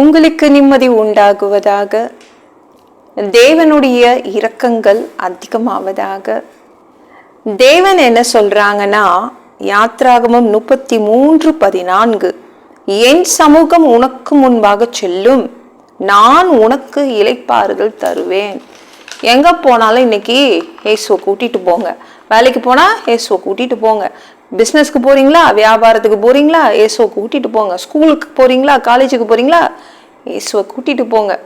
உங்களுக்கு நிம்மதி உண்டாகுவதாக தேவனுடைய இரக்கங்கள் அதிகமாவதாக. தேவன் என்ன சொல்றாங்கன்னா யாத்ராகமம் முப்பத்தி மூன்று பதினான்கு என் சமூகம் உனக்கு முன்பாக செல்லும். நான் உனக்கு இளைப்பாறுதல் தருவேன். எங்கே போனாலும் இன்னைக்கு ஏசுவை கூட்டிகிட்டு போங்க. வேலைக்கு போனால் ஏசுவை கூட்டிட்டு போங்க. பிஸ்னஸ்க்கு போகிறீங்களா வியாபாரத்துக்கு போகிறீங்களா இயேசுவை கூட்டிகிட்டு போங்க. ஸ்கூலுக்கு போகிறீங்களா காலேஜுக்கு போகிறீங்களா இயேசுவை கூட்டிகிட்டு போங்க.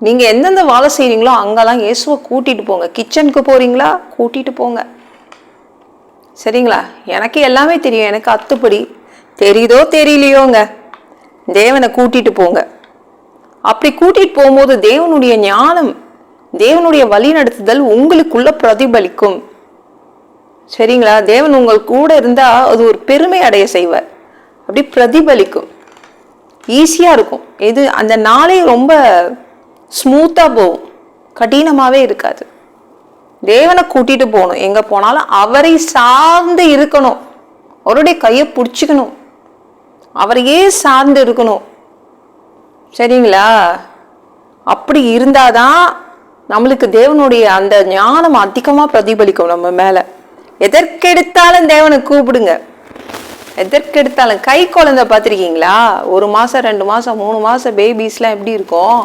நீங்கள் எந்தெந்த வேலை செய்கிறீங்களோ அங்கெல்லாம் இயேசுவை கூட்டிகிட்டு போங்க. கிச்சனுக்கு போகிறீங்களா கூட்டிகிட்டு போங்க. சரிங்களா? எனக்கு எல்லாமே தெரியும். எனக்கு அத்துப்படி. தெரியுதோ தெரியலையோங்க. தேவனை கூட்டிகிட்டு போங்க. அப்படி கூட்டிகிட்டு போகும்போது தேவனுடைய ஞானம் தேவனுடைய வழிநடத்துதல் உங்களுக்குள்ள பிரதிபலிக்கும். சரிங்களா? தேவன் உங்கள் கூட இருந்தால் அது ஒரு பெருமை அடைய செய்வார். அப்படி பிரதிபலிக்கும். ஈஸியாக இருக்கும். இது அந்த நாளே ரொம்ப ஸ்மூத்தாக போகும். கடினமாகவே இருக்காது. தேவனை கூட்டிகிட்டு போகணும். எங்கே போனாலும் அவரை சார்ந்து இருக்கணும். அவருடைய கையை பிடிச்சிக்கணும். அவரையே சார்ந்து இருக்கணும். சரிங்களா? அப்படி இருந்தாதான் நம்மளுக்கு தேவனுடைய அந்த ஞானம் அதிகமாக பிரதிபலிக்கும் நம்ம மேலே. எதற்கெடுத்தாலும் தேவனை கூப்பிடுங்க. எதற்கெடுத்தாலும் கை குழந்தை பார்த்துருக்கீங்களா? ஒரு மாதம் ரெண்டு மாதம் மூணு மாதம் பேபிஸ்லாம் எப்படி இருக்கும்?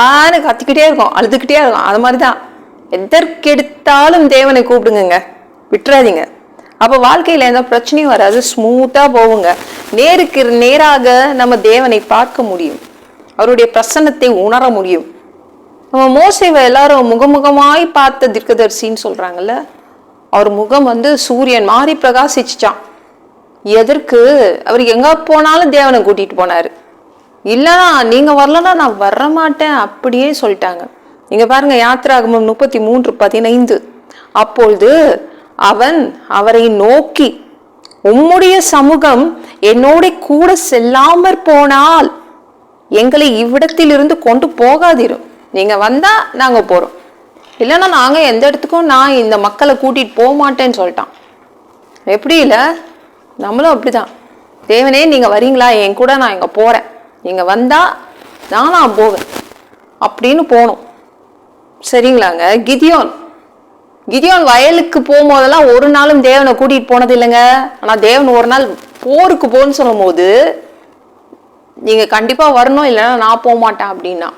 ஆன்னு கத்திக்கிட்டே இருக்கும் அழுதுகிட்டே இருக்கும். அது மாதிரி தான் எதற்கெடுத்தாலும் தேவனை கூப்பிடுங்க விட்டுறாதீங்க. அப்போ வாழ்க்கையில் எந்த பிரச்சனையும் வராது. ஸ்மூத்தாக போகுங்க. நேருக்கு நேராக நம்ம தேவனை பார்க்க முடியும். அவருடைய பிரசன்னத்தை உணர முடியும். நம்ம மோசைவை எல்லாரும் முகமுகமாய் பார்த்த தீர்க்கதரிசின்னு சொல்கிறாங்கல்ல அவர் முகம் வந்து சூரியன் மாறி பிரகாசிச்சுச்சான் எதற்கு? அவர் எங்க போனாலும் தேவனை கூட்டிட்டு போனாரு. இல்லைனா நீங்க வரலன்னா நான் வர மாட்டேன் அப்படியே சொல்லிட்டாங்க. இங்க பாருங்க யாத்திராகமம் முப்பத்தி மூன்று பதினைந்து. அப்பொழுது அவன் அவரை நோக்கி உம்முடைய சமூகம் என்னோட கூட செல்லாமற் போனால் எங்களை இவ்விடத்திலிருந்து கொண்டு போகாதிரும். நீங்க வந்தா நாங்க போறோம். இல்லைன்னா நாங்கள் எந்த இடத்துக்கும் நான் இந்த மக்களை கூட்டிகிட்டு போக மாட்டேன்னு சொல்லிட்டான். எப்படி இல்லை? நம்மளும் அப்படிதான். தேவனே நீங்கள் வரீங்களா? என் கூட நான் இங்கே போகிறேன் நீங்கள் வந்தால் நான் நான் போவேன். அப்படின்னு போனோம். சரிங்களாங்க? கிதியோன். கிதியோன் வயலுக்கு போகும்போதெல்லாம் ஒரு நாளும் தேவனை கூட்டிகிட்டு போனது இல்லைங்க. ஆனால் தேவன் ஒரு நாள் போருக்கு போன்னு சொல்லும் போது நீங்கள் கண்டிப்பாக வரணும் இல்லைன்னா நான் போக மாட்டேன் அப்படின்னா.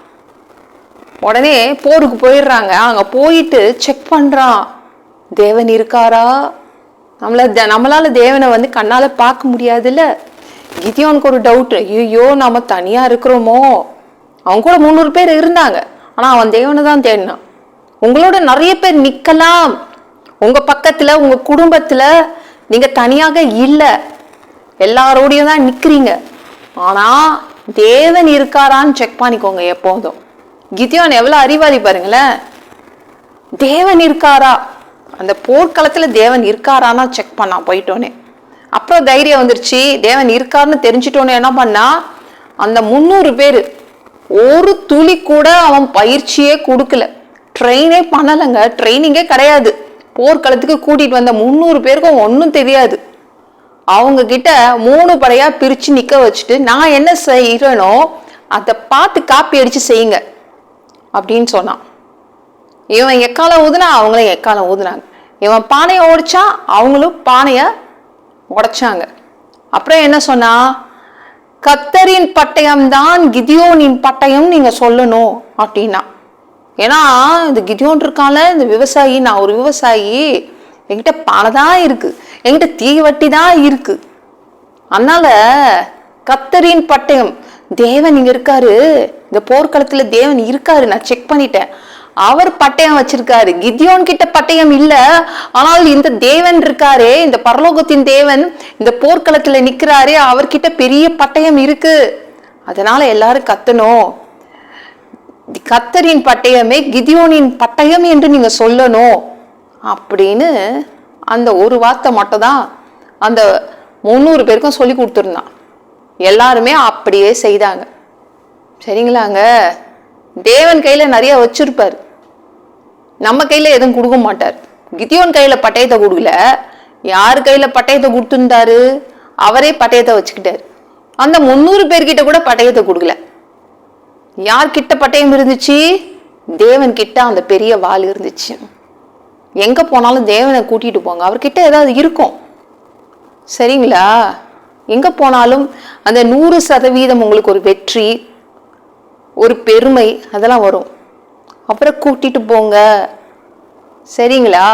உடனே போருக்கு போயிடுறாங்க. அங்கே போயிட்டு செக் பண்ணுறான் தேவன் இருக்காரா? நம்மள த- தேவனை வந்து கண்ணால் பார்க்க முடியாதுல்ல? கிதியோனுக்கு ஒரு டவுட் ஐயோ நம்ம தனியாக இருக்கிறோமோ? அவங்க கூட முந்நூறு பேர் இருந்தாங்க. ஆனால் அவன் தேவனை தான் தேடினான். உங்களோட நிறைய பேர் நிற்கலாம் உங்கள் பக்கத்தில் உங்கள் குடும்பத்தில் நீங்கள் தனியாக இல்லை. எல்லாரோடையும் தான் நிற்கிறீங்க ஆனால் தேவன் இருக்காரான்னு செக் பண்ணிக்கோங்க எப்போதும். கிதியோன் எவ்வளோ அறிவாளி பாருங்களேன். தேவன் இருக்காரா? அந்த போர்க்களத்தில் தேவன் இருக்காரான்னா செக் பண்ணான் போயிட்டோன்னே அப்புறம் தைரியம் வந்துருச்சு தேவன் இருக்காருன்னு தெரிஞ்சிட்டோன்னே என்ன பண்ணா? அந்த முந்நூறு பேர் ஒரு துளி கூட அவன் பயிற்சியே கொடுக்கல. ட்ரெயினே பண்ணலைங்க ட்ரைனிங்கே கிடையாது. போர்க்களத்துக்கு கூட்டிகிட்டு வந்த முந்நூறு பேருக்கும் ஒன்றும் தெரியாது. அவங்க கிட்ட மூணு படையாக பிரித்து நிற்க வச்சுட்டு நான் என்ன செய்யறேனோ அதை பார்த்து காப்பி அடித்து செய்யுங்க. அப்படின்னு சொன்னான். இவன் எக்காலம் ஊதுனா? அவங்களும் எக்காலம் ஊதுனாங்க. இவன் பானையை உடைச்சா அவங்களும் பானையை உடைச்சாங்க. அப்புறம் என்ன சொன்னா? கத்தரின் பட்டயம் தான் கிதியோனின் பட்டயம் நீங்க சொல்லணும் அப்படின்னா. ஏன்னா இந்த கிதியோன் இருக்கால இந்த விவசாயி நான் ஒரு விவசாயி என்கிட்ட பானை தான் இருக்கு. என்கிட்ட தீவட்டி தான் இருக்கு. அதனால கத்தரின் பட்டயம் தேவன் இங்கே இருக்காரு. இந்த போர்க்களத்துல தேவன் இருக்காரு. நான் செக் பண்ணிட்டேன். அவர் பட்டயம் வச்சிருக்காரு. கிதியோன் கிட்ட பட்டயம் இல்ல. ஆனால் இந்த தேவன் இருக்காரே. இந்த பரலோகத்தின் தேவன் இந்த போர்க்களத்துல நிக்கிறாரே. அவர்கிட்ட பெரிய பட்டயம் இருக்கு. அதனால எல்லாரும் கத்தணும். கத்தரின் பட்டயமே கிதியோனின் பட்டயம் என்று நீங்க சொல்லணும். அப்படின்னு அந்த ஒரு வார்த்தை மட்டும் தான் அந்த முந்நூறு பேருக்கும் சொல்லி கொடுத்துருந்தான். எல்லாருமே அப்படியே செய்தாங்க. சரிங்களாங்க? தேவன் கையில் நிறைய வச்சிருப்பார். நம்ம கையில் எதுவும் கொடுக்க மாட்டார். கித்தியோன் கையில் பட்டயத்தை கொடுக்கல. யார் கையில் பட்டயத்தை கொடுத்துருந்தாரு? அவரே பட்டயத்தை வச்சுக்கிட்டார். அந்த முந்நூறு பேர்கிட்ட கூட பட்டயத்தை கொடுக்கல. யார் கிட்ட பட்டயம் இருந்துச்சு? தேவன் கிட்ட அந்த பெரிய வால் இருந்துச்சு. எங்கே போனாலும் தேவனை கூட்டிகிட்டு போங்க. அவர்கிட்ட ஏதாவது இருக்கும். சரிங்களா? எங்கே போனாலும் அந்த நூறு சதவீதம் உங்களுக்கு ஒரு வெற்றி ஒரு பெருமை அதெல்லாம் வரும். அப்புறம் கூட்டிகிட்டு போங்க. சரிங்களா?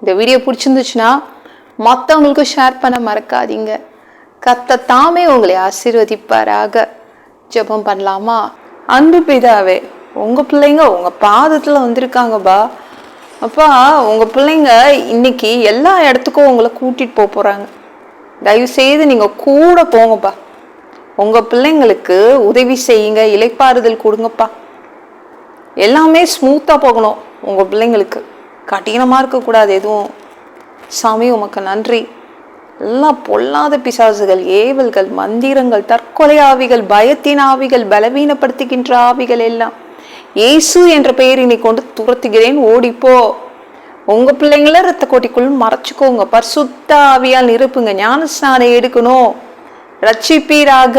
இந்த வீடியோ பிடிச்சிருந்துச்சுன்னா மற்றவங்களுக்கு ஷேர் பண்ண மறக்காதீங்க. கத்த தாமே உங்களை ஆசீர்வதிப்பாராக. ஜெபம் பண்ணலாமா? அன்பு பிதாவே உங்கள் பிள்ளைங்க உங்கள் பாதத்தில் வந்திருக்காங்கப்பா அப்பா உங்கள் பிள்ளைங்க இன்னைக்கு எல்லா இடத்துக்கும் உங்களை கூட்டிகிட்டு போக போகிறாங்க தயவு செய்து கூட போங்கப்பா. உங்கள் பிள்ளைங்களுக்கு உதவி செய்யுங்க இலைப்பாறுதல் கொடுங்கப்பா. எல்லாமே ஸ்மூத்தாக போகணும் உங்கள் பிள்ளைங்களுக்கு. கடினமாக இருக்கக்கூடாது எதுவும். சாமி உமக்கு நன்றி. எல்லாம் பொல்லாத பிசாசுகள் ஏவல்கள் மந்திரங்கள் தற்கொலை ஆவிகள் பயத்தின் ஆவிகள் பலவீனப்படுத்துகின்ற ஆவிகள் எல்லாம். இயேசு என்ற பெயரினை கொண்டு துரத்துகிறேன் ஓடிப்போ. உங்க பிள்ளைங்கள ரத்த கோட்டிக்குள் மறைச்சுக்கோங்க. பரிசுத்த ஆவியால் நிரப்புங்க. ஞானஸ்நானம் எடுக்கணும். ரட்சிப்பீராக.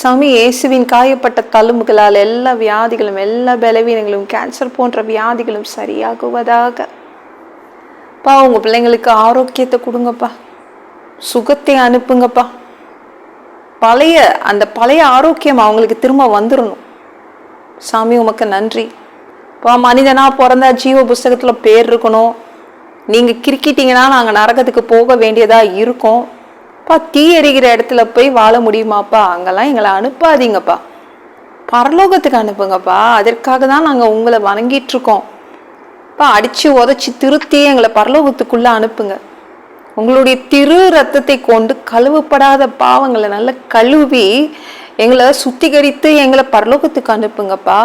சாமி இயேசுவின் காயப்பட்ட தழும்புகளால் எல்லா வியாதிகளும் எல்லா பலவீனங்களும் கேன்சர் போன்ற வியாதிகளும் சரியாகுவதாக. பா உங்க பிள்ளைங்களுக்கு ஆரோக்கியத்தை கொடுங்கப்பா. சுகத்தை அனுப்புங்கப்பா. பழைய அந்த பழைய ஆரோக்கியம் அவங்களுக்கு திரும்ப வந்துடணும் சாமி உமக்கு நன்றி. பா மனிதனாக பிறந்தா ஜீவ புஸ்தகத்தில் பேர் இருக்கணும். நீங்கள் கிறுக்கிட்டீங்கன்னா நாங்கள் நரகத்துக்கு போக வேண்டியதாக இருக்கோம். பா தீ எரிகிற இடத்துல போய் வாழ முடியுமாப்பா? அங்கெல்லாம் எங்களை அனுப்பாதீங்கப்பா. பரலோகத்துக்கு அனுப்புங்கப்பா. அதற்காக தான் நாங்கள் உங்களை வணங்கிட்டு இருக்கோம். பா அடித்து உதச்சி திருத்தி எங்களை பரலோகத்துக்குள்ளே அனுப்புங்க. உங்களுடைய திரு ரத்தத்தை கொண்டு கழுவப்படாத பாவங்களை நல்லா கழுவி எங்களை சுத்திகரித்து எங்களை பரலோகத்துக்கு அனுப்புங்கப்பா.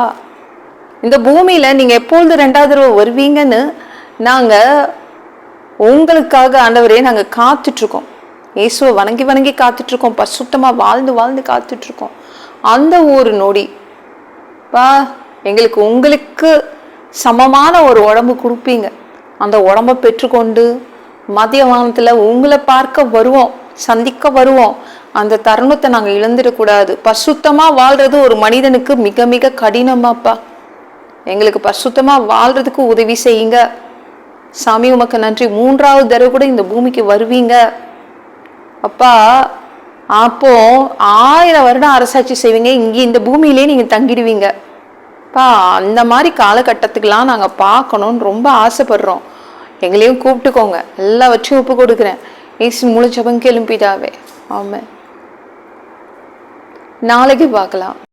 இந்த பூமியில் நீங்கள் எப்பொழுது ரெண்டாவது தடவை வருவீங்கன்னு நாங்கள் உங்களுக்காக ஆண்டவரே நாங்கள் காத்துட்ருக்கோம். இயேசுவை வணங்கி வணங்கி காத்துட்ருக்கோம். பசுத்தமாக வாழ்ந்து வாழ்ந்து காத்துட்ருக்கோம். அந்த ஒரு நொடி. பா எங்களுக்கு உங்களுக்கு சமமான ஒரு உடம்பு கொடுப்பீங்க. அந்த உடம்பை பெற்றுக்கொண்டு மதிய வானத்தில் உங்களை பார்க்க வருவோம் சந்திக்க வருவோம். அந்த தருணத்தை நாங்கள் இழந்துடக்கூடாது. பசுத்தமாக வாழ்றது ஒரு மனிதனுக்கு மிக மிக கடினமாப்பா. எங்களுக்கு பரிசுத்தமாக வாழ்றதுக்கு உதவி செய்யுங்க. சாமி உமக்கு நன்றி. மூன்றாவது தடவை கூட இந்த பூமிக்கு வருவீங்க. அப்பா அப்போ ஆயிரம் வருடம் அரசாட்சி செய்வீங்க. இங்கே இந்த பூமியிலே நீங்கள் தங்கிடுவீங்க. அப்பா அந்த மாதிரி காலகட்டத்துக்கெலாம் நாங்கள் பார்க்கணும்னு ரொம்ப ஆசைப்படுறோம். எங்களையும் கூப்பிட்டுக்கோங்க. எல்லாவற்றையும் ஒப்பு கொடுக்குறேன். ஏசு முழு ஜபம் கேளும்பிதாவே ஆமாம் நாளைக்கு பார்க்கலாம்.